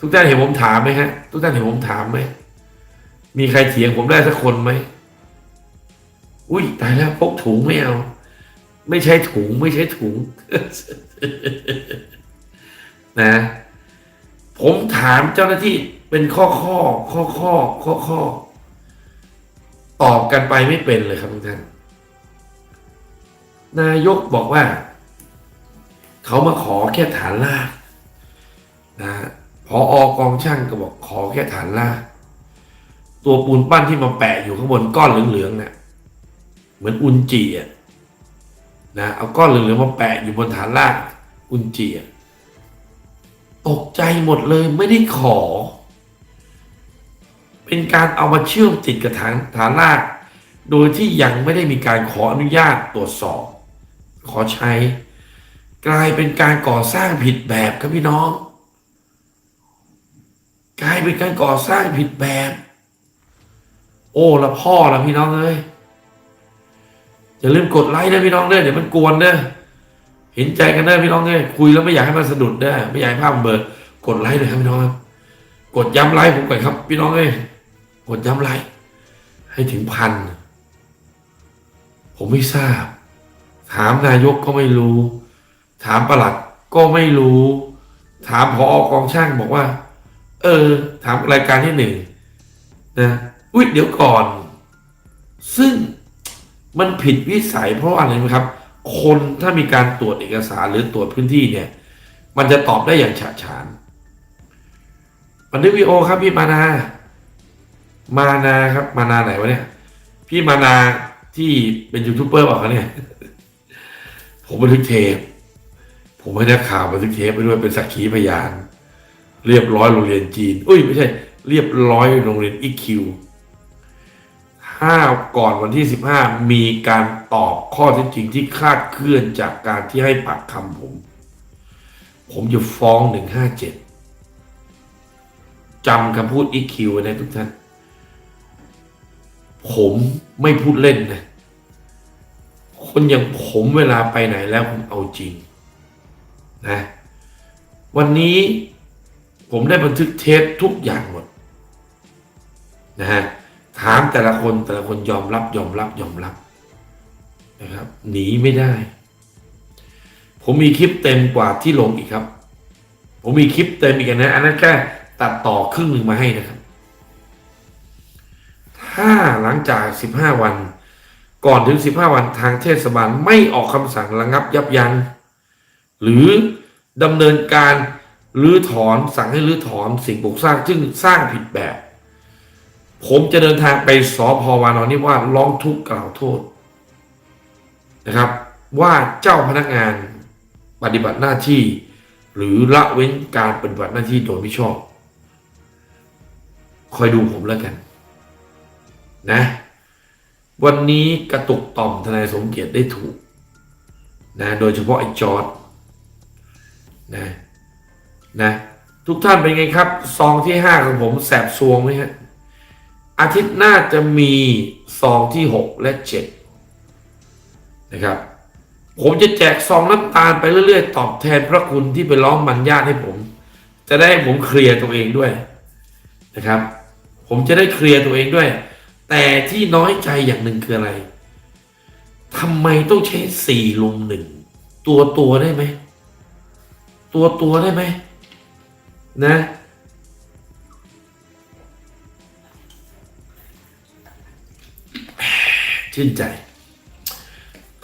ทุกท่านเห็นผมถามไหมฮะ ทุกท่านเห็นผมถามไหม มีใครเถียงผมได้สักคนไหม อุ้ยตายแล้วพกถุงไม่เอา ไม่ใช่ถุงไม่ใช่ถุง นะ ผมถามเจ้าหน้าที่เป็นข้อข้อ ข้อข้อ ข้อข้อ ตอบกันไปไม่เป็นเลยครับทุกท่าน นายกบอกว่า เขามาขอแค่ฐานลากนะ พออกองช่างก็บอกขอแค่ฐานล่าตัวปูนปั้นที่มาแปะอยู่ข้างบนก้อนเหลืองๆเนี่ยเหมือนอุนจีอะนะเอาก้อนเหลืองๆมาแปะอยู่บนฐานล่ากอุนจีอะตกใจหมดเลยไม่ได้ขอ เป็นการเอามาเชื่อมติดกับฐานฐานล่ากโดยที่ยังไม่ได้มีการขออนุญาตตรวจสอบ ขอใช้ กลายเป็นการก่อสร้างผิดแบบครับพี่น้อง กลายเป็นการก่อสร้างผิดแบบ โอ้ละพ่อละพี่น้องเอ้ยอย่าลืมกดไลค์นะพี่น้องเด้อเดี๋ยวมันกวนเด้อเห็นใจกันเด้อพี่น้องเด้อคุยแล้วไม่อยากให้มันสะดุดเด้อไม่อยากให้ภาพมันเบลอกดไลค์เลยครับพี่น้องครับกดย้ำไลค์ผมก่อนครับ พี่น้องเอ้ยกดย้ำไลค์ให้ถึงพันผมไม่ทราบ ถามนายกก็ไม่รู้ ถามประหลัดก็ไม่รู้ ถามพออกองช่างบอกว่า เออ ถามรายการที่หนึ่งนะอุ้ยเดี๋ยวก่อน ซึ่งมันผิดวิสัยเพราะอะไรไหมครับ คนถ้ามีการตรวจเอกสารหรือตรวจพื้นที่เนี่ย มันจะตอบได้อย่างฉะฉานบันทึกวิดีโอครับพี่มานา มานาครับ มานาไหนวะเนี่ย พี่มานาที่เป็นยูทูบเบอร์เปล่าเนี่ย ผมบันทึกเทป ผมให้นักข่าวบันทึกเทปไปด้วยเป็นสักขีพยาน เรียบร้อยโรงเรียนจีนอุ้ยไม่ใช่ เรียบร้อยโรงเรียนอีคิวถ้าก่อนวันที่สิบห้ามีการตอบข้อเท็จจริงที่คาดเคลื่อนจากการที่ให้ปากคำผม ผมจะฟ้องหนึ่งห้าเจ็ดจำคำพูดอีคิวไว้นะทุกท่าน ผมไม่พูดเล่นนะ คนอย่างผมเวลาไปไหนแล้วผมเอาจริงนะ วันนี้ ผมได้บันทึกเทปทุกอย่างหมดนะฮะถามแต่ละคนแต่ละคนยอมรับยอมรับยอมรับนะครับหนีไม่ได้ ผมมีคลิปเต็มกว่าที่ลงอีกครับ ผมมีคลิปเต็มอีกนะอันนั้นแค่ตัดต่อครึ่งหนึ่งมาให้นะครับ ถ้าหลังจาก 15 วัน ก่อนถึง 15 วันทางเทศบาลไม่ออกคำสั่งระงับยับยัง้งหรือดำเนินการ รื้อถอนสั่งให้รื้อถอนสิ่งปลูกสร้างซึ่งสร้างผิดแบบ ผมจะเดินทางไปสอพวานอนนิวาสร้องทุกข์กล่าวโทษนะครับ ว่าเจ้าพนักงานปฏิบัติหน้าที่ หรือละเว้นการปฏิบัติหน้าที่โดยไม่ชอบ คอยดูผมแล้วกัน นะ วันนี้กระตุกต่อมทนายสมเกียรติได้ถูกนะโดยเฉพาะไอ้จอร์ดนะ นะทุกท่านเป็นไงครับ ซองที่ห้าของผมแสบซวงไหมฮะอาทิตย์หน้าจะมีซองที่หกและเจ็ดนะครับ ผมจะแจกซองน้ำตาลไปเรื่อยๆ ตอบแทนพระคุณที่ไปร้องมันญาติให้ผม จะได้ให้ผมเคลียร์ตัวเองด้วยนะครับ ผมจะได้เคลียร์ตัวเองด้วย แต่ที่น้อยใจอย่างหนึ่งคืออะไรทำไมต้องใช้สี่ลุมหนึ่งตัวตัวได้ไหม ตัวตัวได้ไหม นะ ชื่นใจ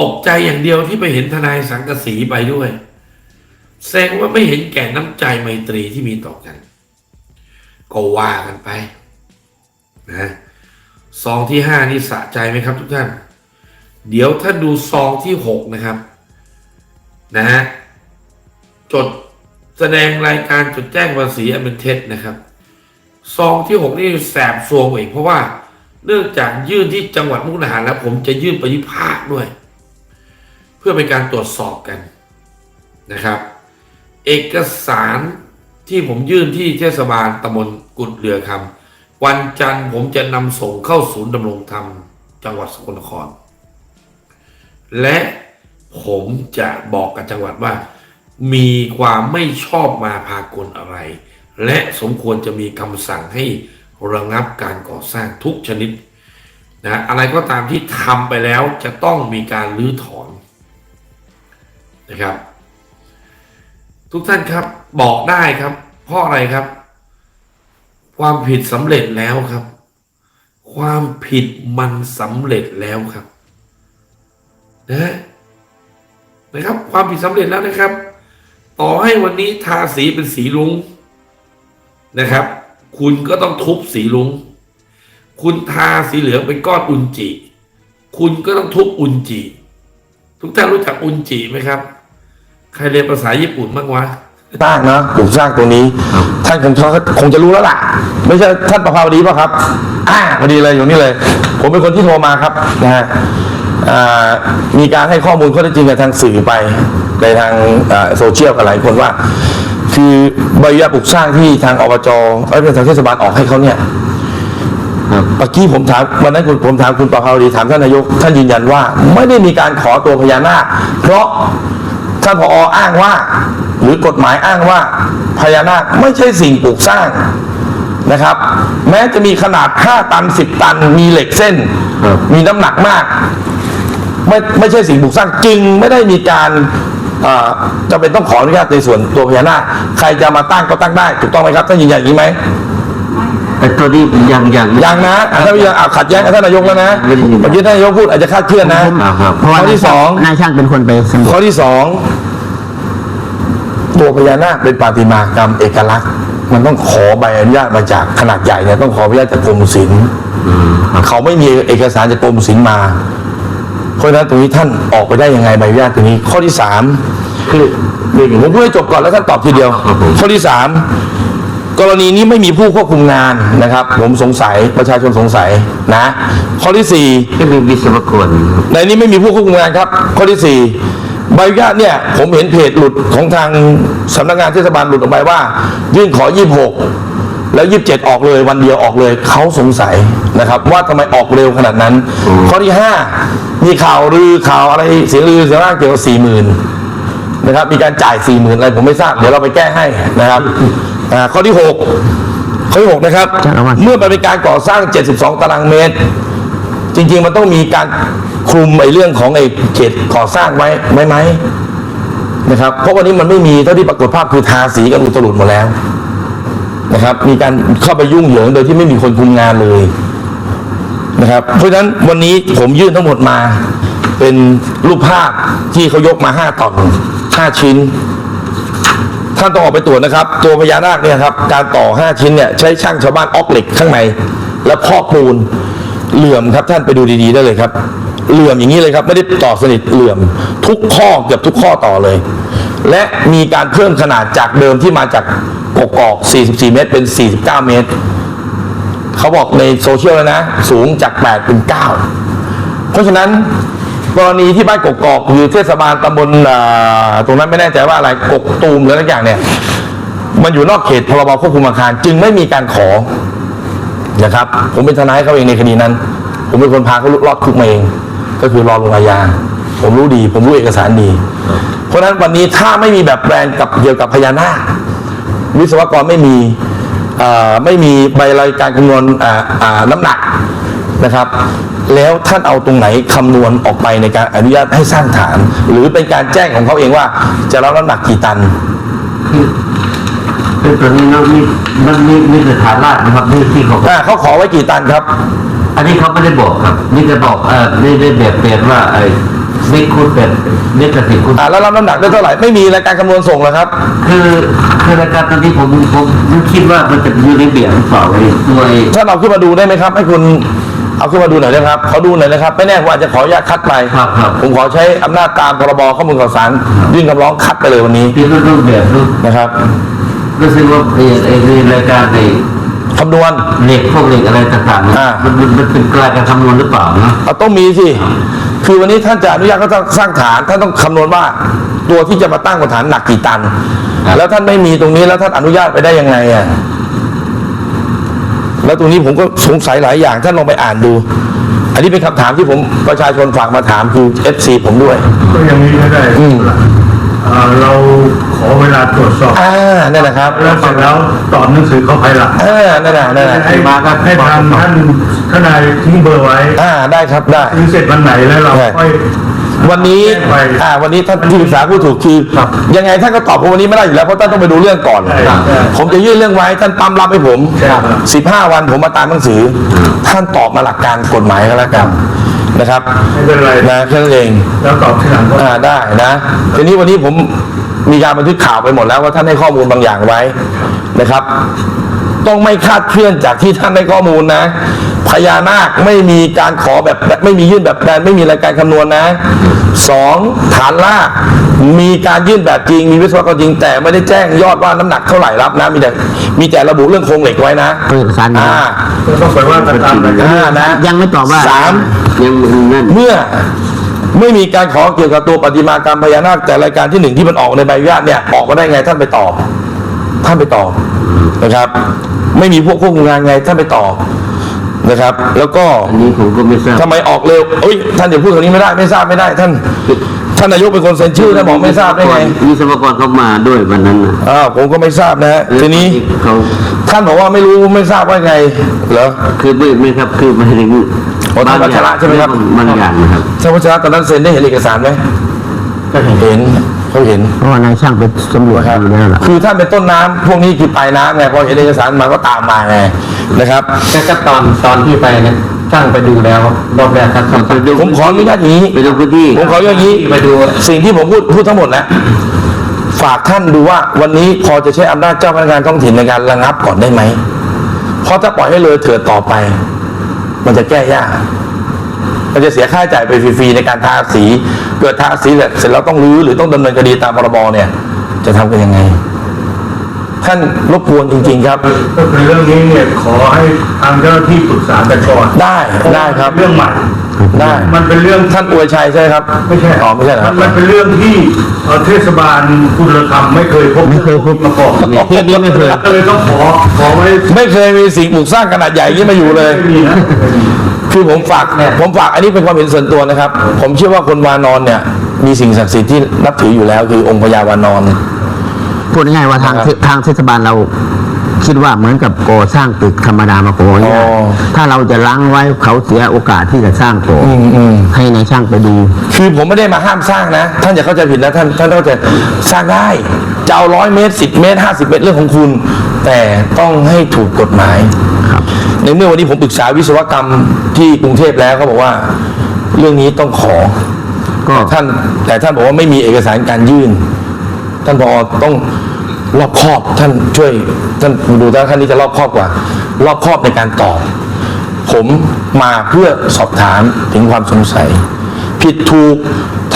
ตกใจอย่างเดียวที่ไปเห็นทนายสังกสีไปด้วย แสดงว่าไม่เห็นแก่น้ำใจไมตรีที่มีต่อกัน ก็ว่ากันไป นะซองที่ห้านี่สะใจไหมครับทุกท่าน เดี๋ยวท่าดูซองที่หกนะครับ นะฮะจด แสดงรายการจดแจ้งภาษีอันเป็นเท็จนะครับ ซองที่หกนี่แสบซวงอีกเพราะว่าเนื่องจากยื่นที่จังหวัดมุกดาหารแล้วผมจะยื่นไปที่ภาคด้วย เพื่อเป็นการตรวจสอบกันนะครับ เอกสารที่ผมยื่นที่เทศบาลตำบลกุดเรือคำวันจันทร์ผมจะนำส่งเข้าศูนย์ดำรงธรรมจังหวัดสกลนคร และผมจะบอกกับจังหวัดว่า มีความไม่ชอบมาพากลอะไร และสมควรจะมีคำสั่งให้ระงับการก่อสร้างทุกชนิดนะอะไรก็ตามที่ทำไปแล้วจะต้องมีการรื้อถอนนะครับ ทุกท่านครับบอกได้ครับ เพราะอะไรครับ ความผิดสำเร็จแล้วครับ ความผิดมันสำเร็จแล้วครับนะนะครับ ความผิดสำเร็จแล้วนะครับ ต่อให้วันนี้ทาสีเป็นสีลุงนะครับ คุณก็ต้องทุบสีลุง คุณทาสีเหลืองเป็นก้อนอุนจิ คุณก็ต้องทุบอุนจิ ทุกท่านรู้จักอุนจิไหมครับ ใครเรียนภาษาญี่ปุ่นบ้างวะสร้างนะปลูกสร้างตรงนี้ ท่านคงจะคงจะรู้แล้วล่ะ ไม่ใช่ท่านประภาวดีป่ะครับ อ่าพอดีเลยอยู่นี่เลย ผมเป็นคนที่โทรมาครับนะฮะ มีการให้ข้อมูลข้อเท็จจริงกับทางสื่อไปในทางอ่าโซเชียลกับหลายคนว่า คือใบอนุญาตปลูกสร้างที่ทางอบจเอ้ยเป็นทางเทศบาลออกให้เขาเนี่ยเมื่อกี้ผมถามวันนั้นคุณผมถามคุณประภาวดีถามท่านนายกท่านยืนยันว่า ไม่ได้มีการขอตัวพญานาคเพราะท่านผออ้างว่า หรือกฎหมายอ้างว่าพญานาคไม่ใช่สิ่งปลูกสร้างนะครับ แม้จะมีขนาด 5 ตัน 10 ตัน มีเหล็กเส้น มีน้ำหนักมาก ไม่ไม่ใช่สิ่งปลูกสร้างจึงไม่ได้มีการเอ่อจำเป็นต้องขออนุญาตในส่วนตัวพญานาคใครจะมาตั้งก็ตั้งได้ ถูกต้องไหมครับท่านยืนยันอย่างนี้ไหมไอ้ตัวนี้ยังยังยังนะอะถ้าไม่ยังอะขัดแย้งกับท่านนายกแล้วนะไม่ได้ยินเมื่อกี้ท่านนายกพูดอาจจะคาดเคลื่อนนะครับครับเพราะว่าข้อที่สองนายช่างเป็นคนไปสำรวข้อจที่สองตัวพญานาคเป็นปาฏิมากรรมเอกลักษณ์ มันต้องขอใบอนุญาตมาจากขนาดใหญ่เนี่ยต้องขออนุญาตจากกรมศิลป์อืมครับเขาไม่มีเอกสารจากกรมศิลป์มา เพราะฉะนั้นตรงนี้ท่านออกไปได้ยังไงใบอนุญาตตรงนี้ ข้อที่สามคือคืออย่างผนี้มพูดให้จบก่อนแล้วท่านตอบทีเดียวครับผมข้อที่สามกรณีนี้ไม่มีผู้ควบคุมงานนะครับ ผมสงสัยประชาชนสงสัยนะ ข้อที่สี่ก็มีวิศวกรครับในนี้ไม่มีผู้ควบคุมงานครับ ข้อที่สี่ใบอนุญาตเนี่ยผมเห็นเพจหลุดของทางสำนักงานเทศบาลหลุดออกไปว่า ยื่นขอ 26 แล้ว27ออกเลยวันเดียวออกเลยเขาสงสัยนะครับ ว่าทำไมออกเร็วขนาดนั้น ข้อที่5มีข่าวลือข่าวอะไรเสียงลือเสียงร่างเกี่ยวกับ40,000นะครับ มีการจ่าย40,000อะไรผมไม่ทราบ เดี๋ยวเราไปแก้ให้นะครับอ่าข้อที่6ข้อที่6นะครับ เมื่อมันเป็นการก่อสร้าง 72 ตารางเมตร จริง ๆ มันต้องมีการคลุมไอ้เรื่องของไอ้เขตก่อสร้างไว้ไหมไหมนะครับ เพราะวันนี้มันไม่มีเท่าที่ปรากฏภาพคือทาสีกันอุตลุดหมดแล้ว นะครับ มีการเข้าไปยุ่งเหยิงโดยที่ไม่มีคนคุมงานเลยนะครับ เพราะฉะนั้นวันนี้ผมยื่นทั้งหมดมา เป็นรูปภาพที่เขายกมาห้าตอนห้าชิ้นท่านต้องออกไปตรวจนะครับ ตัวพญานาคเนี่ยครับ การต่อ 5 ชิ้นเนี่ยใช้ช่างชาวบ้านออกเหล็กข้างในแล้วพอกปูนเหลื่อมครับท่านไปดูดีๆได้เลยครับ เหลื่อมอย่างนี้เลยครับ ไม่ได้ต่อสนิทเหลื่อม ทุกข้อเกือบทุกข้อต่อเลย และมีการเพิ่มขนาดจากเดิมที่มาจาก กกอก 44 เมตร เป็น 49 เมตร เขาบอกในโซเชียลแล้วนะ สูงจาก 8 เป็น 9 เพราะฉะนั้นกรณีที่บ้านกกอกคือเทศบาลตำบลตรงนั้นไม่แน่ใจว่าอะไรกกตูมหรืออะไรอย่างเนี่ย มันอยู่นอกเขตพรบควบคุมอาคาร จึงไม่มีการขอนะครับ ผมเป็นทนายเขาเองในคดีนั้น ผมเป็นคนพาเขาลอดคุกมาเอง ก็คือรอลงอาญาผมรู้ดี ผมรู้เอกสารดี เพราะฉะนั้นวันนี้ถ้าไม่มีแบบแปลนกับเกี่ยวกับพญานาค วิศวกรไม่มีไม่มีใบรายการคำนวณน้ำหนักนะครับ แล้วท่านเอาตรงไหนคำนวณออกไปในการอนุญาตให้สร้างฐาน หรือเป็นการแจ้งของเขาเองว่า จะรับน้ำหนักกี่ตันคือคือตัวนี้เนาะมีมันมีมีสถานราชนะครับนี่ที่เขาอ่าเขาขอไว้กี่ตันครับ อันนี้เขาไม่ได้บอกครับ นี่จะบอกเออนี่ได้แบบเปลี่ยนว่าไอ นี่คูณเป็นนี่กระสิบคูณอ่าแล้วรับน้ำหนักได้เท่าไหร่ไม่มีรายการคำนวณส่งเหรอครับ คือคือรายการตอนนี้ผมผมผมคิดว่ามันจะอยู่ในเบียงหรือเปล่าไอ้ตัวไอ้ท่านเอาขึ้นมาดูได้ไหมครับ ให้คุณเอาขึ้นมาดูหน่อยนะครับขอดูหน่อยนะครับ ไม่แน่ผมอาจจะขออนุญาตคัดไปครับครับผมขอใช้อำนาจตามพรบข้อมูลข่าวสารยื่นคำร้องคัดไปเลยวันนี้ที่รูปรูปแบบรูปนะครับ รู้สึกว่าไอ้ไอ้ไอ้รายการไอ้ คำนวณเหล็กพวกเหล็กอะไรต่างๆเนี่ยอ่ามัมันมันมันเป็นกลายการคำนวณหรือเปล่านะเอาต้องมีสิ คือวันนี้ท่านจะอนุญาตเขาต้องสร้างฐาน ท่านต้องคำนวณว่าตัวที่จะมาตั้งบนฐานหนักกี่ตัน แล้วท่านไม่มีตรงนี้แล้วท่านอนุญาตไปได้ยังไงอะ แล้วตรงนี้ผมก็สงสัยหลายอย่างท่านลองไปอ่านดู อันนี้เป็นคำถามที่ผมประชาชนฝากมาถามคือ FC ผมด้วย ก็ยังมีไม่ได้อืม เอ่อเราขอเวลาตรวจสอบอ่านั่นแหละครับแล้วเสร็จแล้วตอบหนังสือเขาภายหลังอ่านั่นแหละนั่นแหละให้ให้ทางท่านทนายทิ้งเบอร์ไว้อ่าได้ครับได้ถึงเสร็จวันไหนแล้วเราใช่ค่อยวันนี้แจ้งไปอ่าวันนี้ท่านที่ปรึกษาผู้ถูกคือครับยังไงท่านก็ตอบผมวันนี้ไม่ได้อยู่แล้วเพราะท่านต้องไปดูเรื่องก่อนใช่ครับผมจะยื่นเรื่องไว้ท่านปั๊มรับให้ผมใช่ครับสิบห้าวันผมมาตามหนังสืออท่านตอบมาหลักการกฎหมายก็แล้วกัน นะครับไม่เป็นไรนะแค่นั้นเองแล้วตอบทีหลังก็อ่าได้นะทีนี้วันนี้ผมมีการบันทึกข่าวไปหมดแล้วว่าท่านให้ข้อมูลบางอย่างไว้นะครับ ต้องไม่คาดเคลื่อนจากที่ท่านให้ข้อมูลนะ พญานาคไม่มีการขอแบบไม่มียื่นแบบแปลนไม่มีรายการคำนวณนะสองฐานลากมีการยื่นแบบจริง มีวิศวกรจริง แต่ไม่ได้แจ้งยอดว่าน้ำหนักเท่าไหร่รับนะ มีแต่มีแต่ระบุเรื่องโครงเหล็กไว้นะเอกสารนะอ่าต้องไปว่ากันตามรายการ อ่านะ ยังไม่ตอบว่าสาม ยังนั่น เมื่อไม่มีการขอเกี่ยวกับตัวปฏิมากรรมพญานาคแต่รายการที่หนึ่งที่มันออกในใบอนุญาตเนี่ยออกมาได้ไงท่านไปตอบ ท่านไปตอบนะครับ ไม่มีพวกควบคุมงานไงท่านไปตอบนะครับ แล้วก็อันนี้ผมก็ไม่ทราบทำไมออกเร็วเอ้ยท่านอย่าพูดตรงนี้ไม่ได้ไม่ทราบไม่ได้ ท่านท่านนายกเป็นคนเซ็นชื่อท่านบอกไม่ทราบได้ไงวิศวกรเขามาด้วยวันนั้นนะอ่าผมก็ไม่ทราบนะฮะทีนี้เขาท่านบอกว่าไม่รู้ไม่ทราบว่าไงเหรอคือไม่ไม่ครับคือไม่ถึงอ๋อท่านวัชระใช่ไหมครับบางอย่างนะครับท่านวัชระตอนนั้นเซ็นได้เห็นเอกสารไหมก็เห็น เห็นเขาเห็น เพราะว่านายช่างไปสำรวจนะครับอยู่แล้วล่ะคือท่านเป็นต้นน้ำพวกนี้คือปลายน้ำไงพอเห็นเอกสารมาก็ตามมาไงนะครับแต่ก็ตอนตอนที่ไปเนี่ยช่างไปดูแล้วรอบแรกครับไปดูผมขออนุญาตอย่างนี้ไปดูพื้นที่ผมขออนุญาตอย่างนี้ไปดูสิ่งที่ผมพูดพูดทั้งหมดแล้วฝากท่านดูว่าวันนี้พอจะใช้อำนาจเจ้าพนักงานท้องถิ่นในการระงับก่อนได้ไหมเพราะถ้าปล่อยให้เลยเถิดต่อไป มันจะแก้ยาก มันจะเสียค่าใช้จ่ายไปฟรีๆในการทาสีเกิดทาสีเสร็จเสร็จแล้วต้องรื้อหรือต้องดำเนินคดีตามพรบเนี่ย จะทำกันยังไง ท่านรบกวนจริง ๆ ครับก็คือเรื่องนี้เนี่ยขอให้ทางเจ้าหน้าที่ปรึกษากันก่อนได้ได้ครับเรื่องใหม่ ได้มันเป็นเรื่องท่านอวยชัยใช่ไหมครับไม่ใช่อ๋อไม่ใช่เหรอครับมันเป็นเรื่องที่เอ่อเทศบาลคุณธรรมไม่เคยพบไม่เคยพบมาก่อนเทปนี้ไม่เคย ก็เลยต้องขอขอไว้ไม่เคยมีสิ่งปลูกสร้างขนาดใหญ่ที่มาอยู่เลย ไม่มีนะ คือผมฝากผมฝากอันนี้เป็นความเห็นส่วนตัวนะครับ ผมเชื่อว่าคนวานอนเนี่ย มีสิ่งศักดิ์สิทธิ์ที่นับถืออยู่แล้ว คือองค์พญาวานอน พูดง่ายๆว่าทางครับเททางเทศบาลเรา คิดว่าเหมือนกับก่อสร้างตึกธรรมดามาก่อเนี่ยอ๋อ ถ้าเราจะล้างไว้เขาเสียโอกาสที่จะสร้างก่ออมอืม ให้นายช่างไปดู คือผมไม่ได้มาห้ามสร้างนะ ท่านอย่าเข้าใจผิดนะท่านท่านเข้าใจสร้างได้จะเอาร้อยเมตรสิบเมตรห้าสิบเมตรเรื่องของคุณ แต่ต้องให้ถูกกฎหมายครับ ในเมื่อวันนี้ผมปรึกษาวิศวกรรมที่กรุงเทพแล้วเขาบอกว่า เรื่องนี้ต้องขอก็แต่ท่านแต่ท่านบอกว่าไม่มีเอกสารการยื่น ท่านพอต้อง รอบคอบท่านช่วยท่านดูท่านท่านนี้จะรอบคอบกว่า รอบคอบในการตอบ ผมมาเพื่อสอบถามถึงความสงสัย ผิดถูก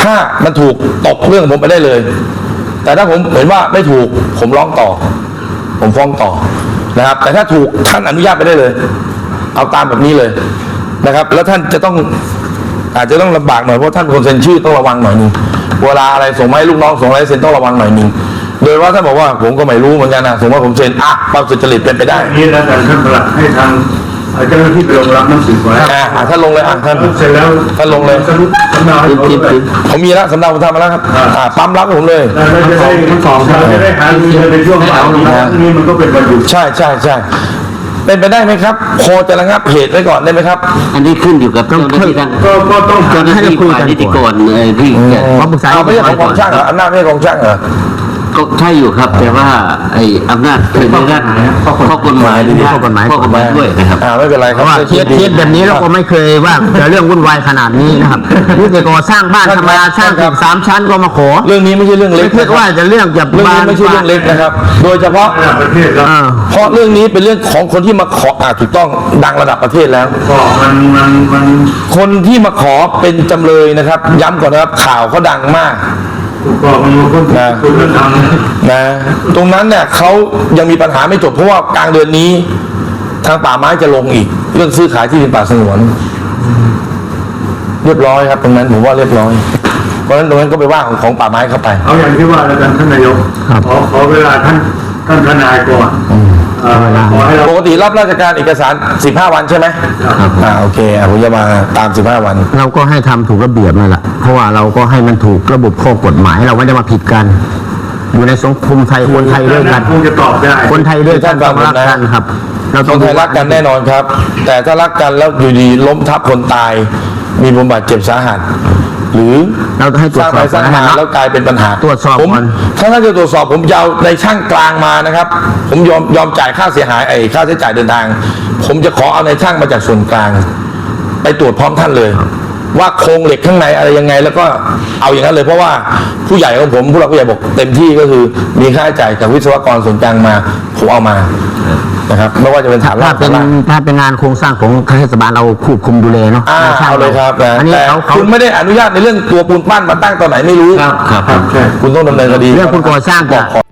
ถ้ามันถูกตกเรื่องผมไปได้เลย แต่ถ้าผมเห็นว่าไม่ถูกผมร้องต่อ ผมฟ้องต่อนะครับ แต่ถ้าถูกท่านอนุญาตไปได้เลย เอาตามแบบนี้เลยนะครับ แล้วท่านจะต้องอาจจะต้องลำบากหน่อยเพราะท่านคนเซ็นชื่อต้องระวังหน่อยนึงเวลาอะไรส่งมาให้ลูกน้องส่งอะไรเซ็นต้องระวังหน่อยนึง โดยว่าท่านบอกว่าผมก็ไม่รู้เหมือนกันนะสมมติว่าผมเซ็นอะความสุจริตเป็นไปได้นี่แล้วกันท่านประหลัดให้ทางเจ้าหน้าที่ไปลงรับหนังสือไว้อะอะท่านลงเลยอะท่านเสร็จแล้วท่านลงเลยสรุปสำเนาให้เขาด้วยผมมีแล้วสำเนาผมทำมาแล้วครับอ่าปั๊มรับให้ผมเลยแล้วเราจะได้ทั้งสองเราจะได้หารือกันในช่วงบ่ายนี้นะนี้มันก็เป็นวันหยุดใช่ใช่ใช่เป็นไปได้ไหมครับพอจะระงับเหตุไว้ก่อนได้ไหมครับ อันนี้ขึ้นอยู่กับเจ้าหน้าที่ทางก็ก็ต้องหาเจ้าหน้าที่ฝ่ายนิติกรเอ่อที่จะเพราะปรึกษาเอาไม่ใช่ของกองช่างเหรออำนาจไม่ใช่ของช่างเหรอ ก็ใช่อยู่ครับ แต่ว่าไอ้อำนาจคือในด้านข้อกฎหมายข้อกฎหมายข้อกฎหมายด้วยนะครับอ่าไม่เป็นไรคเพรับราะว่าเคสเคสแบบนี้เราก็ไม่เคยว่าจะเรื่องวุ่นวายขนาดนี้นะครับนี่จะก่อสร้างบ้านธรรมดาสร้างตึกสามชั้นก็มาขอ เรื่องนี้ไม่ใช่เรื่องเล็ไม่กคิดนะครับว่าจะเรื่องจะเรื่องนี้ไม่ใช่เรื่องเล็กนะครับ โดยเฉพาะระดับประเทศแล้วเออเพราะเรื่องนี้เป็นเรื่องของคนที่มาขออ่าถูกต้องดังระดับประเทศแล้วก็มันมันมันคนที่มาขอเป็นจำเลยนะครับ ย้ำก่อนนะครับข่าวเขาดังมากก็มั นคนนะคุณธรรมนะตรงนั้นเนี่ยเขายังมีปัญหาไม่จบเพราะว่ากลางเดือนนี้ ทางป่าไม้จะลงอีก เรื่องซื้อขายที่ดินป่าสงวน เรียบร้อยครับ ตรงนั้นผมว่าเรียบร้อยเพราะฉะนั้นตรงนั้นก็ไปว่าของของป่าไม้เข้าไป เอาอย่างที่ว่าแล้วกันท่านนายกครับขอขอเวลาท่านท่านทนายก่อนเอ่อขอให้เราปก ติรับราชการเอกสาร 15 วันใช่ไหมอ่าโอเคอะผมจะมาตาม 15 วัน เราก็ให้ทำถูกระเบียบนั่นแหละเพราะว่าเราก็ให้มันถูกระบบข้อกฎหมายเราไม่ได้มาผิดกัน อยู่ในสังคมไทยคนไทยด้วยกัน คงจะตอบได้ คนไทยด้วยกันท่าต้นองฟังผมรักนะกันครับ เราคต้องนไทยรักกันแน่นอนครับ แต่ถ้ารักกันแล้วอยู่ดีล้มทับคนตาย มีบาดเจ็บสาหัส หรือเราต้องให้ตรวสจร้างสอบไปสร้างมาก่อนนะแล้วกลายเป็นปัญหาตรวจสอบผมก่อน ถ้าท่านจะตรวจสอบผมจะเอาในช่างกลางมานะครับ ผมยอมยอมจ่ายค่าเสียหายไอ้ค่าใช้จ่ายเดินทาง ผมจะขอเอาในช่างมาจากส่วนกลาง ไปตรวจพร้อมท่านเลย ว่าโครงเหล็กข้างในอะไรยังไง แล้วก็เอาอย่างนั้นเลยเพราะว่าผู้ใหญ่ของผมผู้หลักผู้ใหญ่บอกเต็มที่ก็คือ มีค่าใช้จ่ายจากวิศวกรส่วนกลางมาผมเอามา นะครับไม่ว่าจะเป็นฐานถ้าราบเป็นฐานล่างถ้าเป็นงานโครงสร้างของเทศบาลเราควบคุมดูแลเนาะอ่าในช่งเอาเลยครับนะอันนี้แต่เขาเขา คุณไม่ได้อนุญาตในเรื่องตัวปูนปั้นมาตั้งตอนไหนไม่รู้ครับครับคุณต้องดำเนินคดีเรื่องคุณก่อสร้างบจะอกก่อน